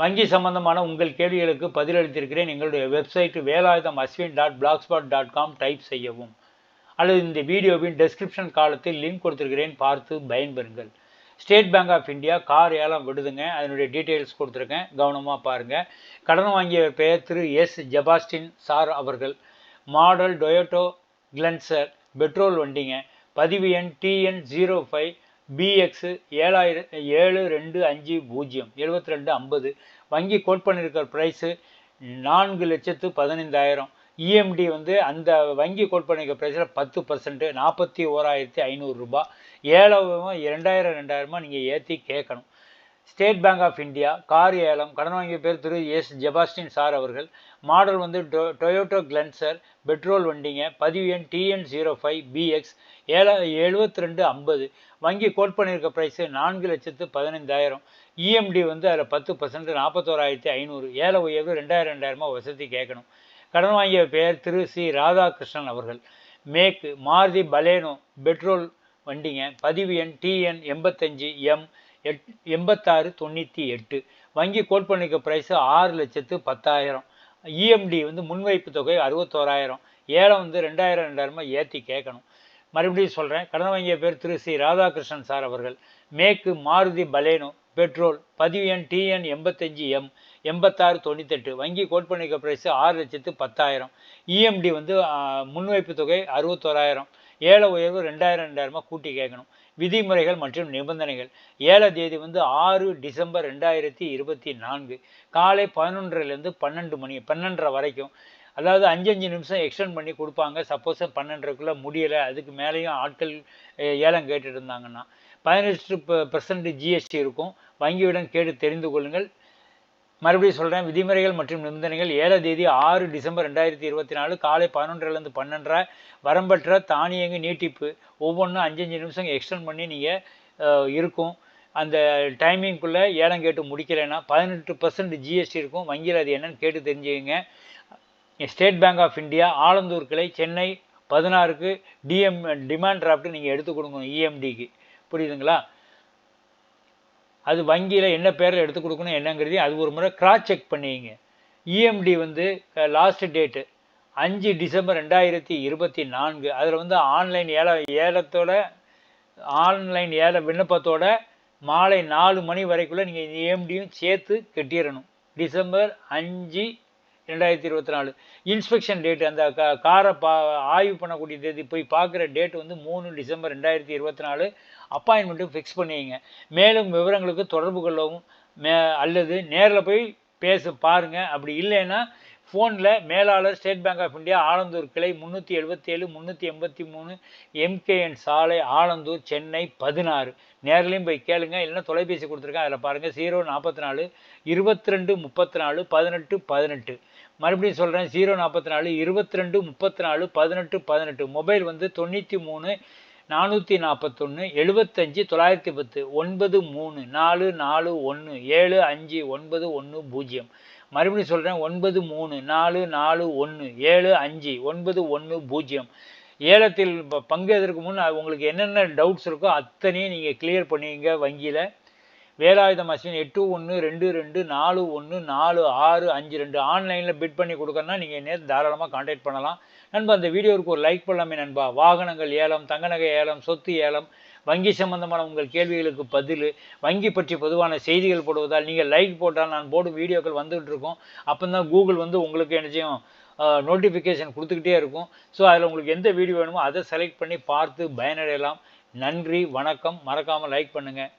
வங்கி சம்பந்தமான உங்கள் கேள்விகளுக்கு பதிலளித்திருக்கிறேன். எங்களுடைய website Velayudham Ashwin dot blogspot dot com type செய்யவும். அல்லது இந்த வீடியோவின் டெஸ்கிரிப்ஷன் காலத்தில் லிங்க் கொடுத்துருக்கிறேன். பார்த்து பயன்பெறுங்கள். State Bank of India car ஏலம் விடுதுங்க. அதனுடைய டீட்டெயில்ஸ் கொடுத்துருக்கேன். கவனமாக பாருங்கள் கடன் வாங்கிய பெயர் திரு எஸ் ஜபாஸ்டின் சார் அவர்கள். மாடல் டொயோட்டோ கிளன்சர் பெட்ரோல் வண்டிங்க. பதிவு எண் டிஎன் ஜீரோ ஃபைவ் பிஎக்ஸு ஏழாயிரம் ஏழு ரெண்டு அஞ்சு பூஜ்ஜியம் எழுபத்தி ரெண்டு ஐம்பது. வங்கி கோட் பண்ணியிருக்கிற ப்ரைஸு நான்கு லட்சத்து பதினைந்தாயிரம். இஎம்டி வந்து அந்த வங்கி கோட் பண்ணிக்க ப்ரைஸில் பத்து பர்சன்ட்டு நாற்பத்தி ஓராயிரத்தி ஐநூறுரூபா ஏழாயிரமா ரெண்டாயிரம் ரெண்டாயிரமா நீங்கள் ஏற்றி கேட்கணும். State Bank of India car ஏலம் கடன் வாங்கிய பேர் திரு எஸ். ஜெபாஸ்டின் சார் அவர்கள் மாடல் வந்து டொ டொயோட்டோ கிளன்சர் பெட்ரோல் வண்டிங்க பதிவு எண் டிஎன் ஜீரோ ஃபைவ் பிஎக்ஸ் ஏழ எழுபத்தி ரெண்டு ஐம்பது. வங்கி கோட் பண்ணியிருக்க ப்ரைஸு நான்கு லட்சத்து பதினைந்தாயிரம். இஎம்டி வந்து அதில் பத்து பர்சன்ட் நாற்பத்தோராயிரத்தி ஐநூறு. ஏழை உயர்வு ரெண்டாயிரம் ரெண்டாயிரமா வசதி கேட்கணும். கடன் வாங்கிய பெயர் திரு சி. ராதாகிருஷ்ணன் அவர்கள். மேக்கு மாருதி பலேனோ பெட்ரோல் வண்டிங்க பதிவு எண் டிஎன் எண்பத்தஞ்சு எம் எட் எண்பத்தாறு தொண்ணூற்றி எட்டு. வங்கி கோட்பண்ணிக்க ப்ரைஸு ஆறு லட்சத்து பத்தாயிரம். இஎம்டி வந்து முன்வைப்பு தொகை அறுபத்தோராயிரம் ஏலம் வந்து ரெண்டாயிரம் ரெண்டாயிரமா ஏற்றி கேட்கணும். மறுபடியும் சொல்கிறேன் கடன் வாங்கிய பேர் திரு சி ராதாகிருஷ்ணன் சார் அவர்கள். மேற்கு மாருதி பலேனோ பெட்ரோல் பதிவு எண் டிஎன் எண்பத்தஞ்சு எம் எண்பத்தாறு தொண்ணூத்தெட்டு. வங்கி கோட்பணிக்க ப்ரைஸு ஆறு லட்சத்து பத்தாயிரம். இஎம்டி வந்து முன்வைப்பு தொகை அறுபத்தோராயிரம் ஏல உயர்வு ரெண்டாயிரம் ரெண்டாயிரமாக கூட்டி கேட்கணும். விதிமுறைகள் மற்றும் நிபந்தனைகள். ஏழ தேதி வந்து ஆறு டிசம்பர் ரெண்டாயிரத்தி இருபத்தி நான்கு. காலை பதினொன்றிலேருந்து பன்னெண்டு மணி பன்னெண்டரை வரைக்கும். அதாவது அஞ்சு அஞ்சு நிமிஷம் எக்ஸ்டெண்ட் பண்ணி கொடுப்பாங்க. சப்போஸ் பன்னெண்டரைக்குள்ளே முடியலை அதுக்கு மேலேயும் ஆட்கள் ஏலம் கேட்டுட்டு இருந்தாங்கன்னா பதினெட்டு பர்சன்ட் ஜிஎஸ்டி இருக்கும். வங்கியுடன் கேட்டு தெரிந்து கொள்ளுங்கள். மறுபடியும் சொல்கிறேன் விதிமுறைகள் மற்றும் நிபந்தனைகள் ஏழாம் தேதி ஆறு டிசம்பர் ரெண்டாயிரத்தி இருபத்தி நாலு காலை பதினொன்றிலேருந்து பன்னெண்டரை வரம்பற்ற தானியங்கு நீட்டிப்பு ஒவ்வொன்றும் அஞ்சு அஞ்சு நிமிஷம் எக்ஸ்டெண்ட் பண்ணி நீங்கள் இருக்கும். அந்த டைமிங்குள்ளே ஏலம் கேட்டு முடிக்கிறேன்னா பதினெட்டு பர்சன்ட் ஜிஎஸ்டி இருக்கும். வங்கியில் அது என்னன்னு கேட்டு தெரிஞ்சுக்கங்க. State Bank of India Alandur கிளை சென்னை பதினாறுக்கு டிஎம் டிமாண்ட் டிராஃப்ட்டு நீங்கள் எடுத்து கொடுங்க இஎம்டிக்கு புரியுதுங்களா? அது வங்கியில் என்ன பேரில் எடுத்து கொடுக்கணும் என்னங்கிறதையும் அது ஒரு முறை கிராஸ் செக் பண்ணிங்க. இஎம்டி வந்து லாஸ்ட் டேட்டு அஞ்சு டிசம்பர் ரெண்டாயிரத்தி இருபத்தி நான்கு. அதில் வந்து ஆன்லைன் ஏல ஏலத்தோட ஆன்லைன் ஏல விண்ணப்பத்தோட மாலை நாலு மணி வரைக்குள்ளே நீங்கள் இஎம்டியும் சேர்த்து கட்டிடணும். டிசம்பர் அஞ்சு ரெண்டாயிரத்தி இருபத்தி நாலு. இன்ஸ்பெக்ஷன் டேட் அந்த கா காரை பா ஆய்வு பண்ணக்கூடிய தேதி போய் பார்க்குற டேட் வந்து மூணு டிசம்பர் ரெண்டாயிரத்தி இருபத்தி நாலு. அப்பாயின்மெண்ட்டும் ஃபிக்ஸ் பண்ணிங்க மேலும் விவரங்களுக்கு தொடர்பு கொள்ளவும் மே அல்லது நேரில் போய் பேச பாருங்கள் அப்படி இல்லைன்னா ஃபோனில் மேலாளர் State Bank of India Alandur கிளை முந்நூற்றி எழுபத்தேழு முந்நூற்றி எண்பத்தி மூணு எம்கேஎன் சாலை ஆலந்தூர் சென்னை பதினாறு. நேர்லேயும் போய் கேளுங்க. இல்லைன்னா தொலைபேசி கொடுத்துருக்கேன். அதில் பாருங்கள் ஜீரோ நாற்பத்தி நாலு இருபத்தி ரெண்டு முப்பத்தி நாலு பதினெட்டு பதினெட்டு. மறுபடியும் சொல்கிறேன் ஜீரோ நாற்பத்தி நாலு இருபத்தி ரெண்டு முப்பத்தி நாலு பதினெட்டு பதினெட்டு. மொபைல் வந்து தொண்ணூற்றி மூணு நானூற்றி நாற்பத்தொன்று எழுபத்தஞ்சி தொள்ளாயிரத்தி பத்து. ஒன்பது மூணு நாலு நாலு ஒன்று ஏழு அஞ்சு ஒன்பது ஒன்று பூஜ்ஜியம். மறுபடியும் சொல்கிறேன் ஒன்பது மூணு நாலு நாலு ஒன்று ஏழு அஞ்சு ஒன்பது ஒன்று பூஜ்ஜியம். ஏலத்தில் பங்கேற்கிறதுக்கு முன் உங்களுக்கு என்னென்ன டவுட்ஸ் இருக்கோ அத்தனையும் நீங்கள் கிளியர் பண்ணுவீங்க வங்கியில். வேலாயுத மசின் எட்டு ஒன்று ரெண்டு ரெண்டு நாலு ஒன்று நாலு ஆறு அஞ்சு ரெண்டு ஆன்லைனில் பிட் பண்ணி கொடுக்கறனா நீங்கள் நேரம் தாராளமாக காண்டாக்ட் பண்ணலாம். நண்பா அந்த வீடியோவுக்கு ஒரு லைக் பண்ணலாமே நண்பா. வாகனங்கள் ஏலம் தங்கநகை ஏலம் சொத்து ஏலம் வங்கி சம்பந்தமான உங்கள் கேள்விகளுக்கு பதில் வங்கி பற்றி பொதுவான செய்திகள் போடுவதால் நீங்கள் லைக் போட்டால் நான் போடும் வீடியோக்கள் வந்துகிட்டு இருக்கோம். அப்போ தான் கூகுள் வந்து உங்களுக்கு என்ன செய்யும் நோட்டிஃபிகேஷன் கொடுத்துக்கிட்டே இருக்கும். ஸோ அதில் உங்களுக்கு எந்த வீடியோ வேணுமோ அதை செலக்ட் பண்ணி பார்த்து பயனடையலாம். நன்றி வணக்கம். மறக்காமல் லைக் பண்ணுங்கள்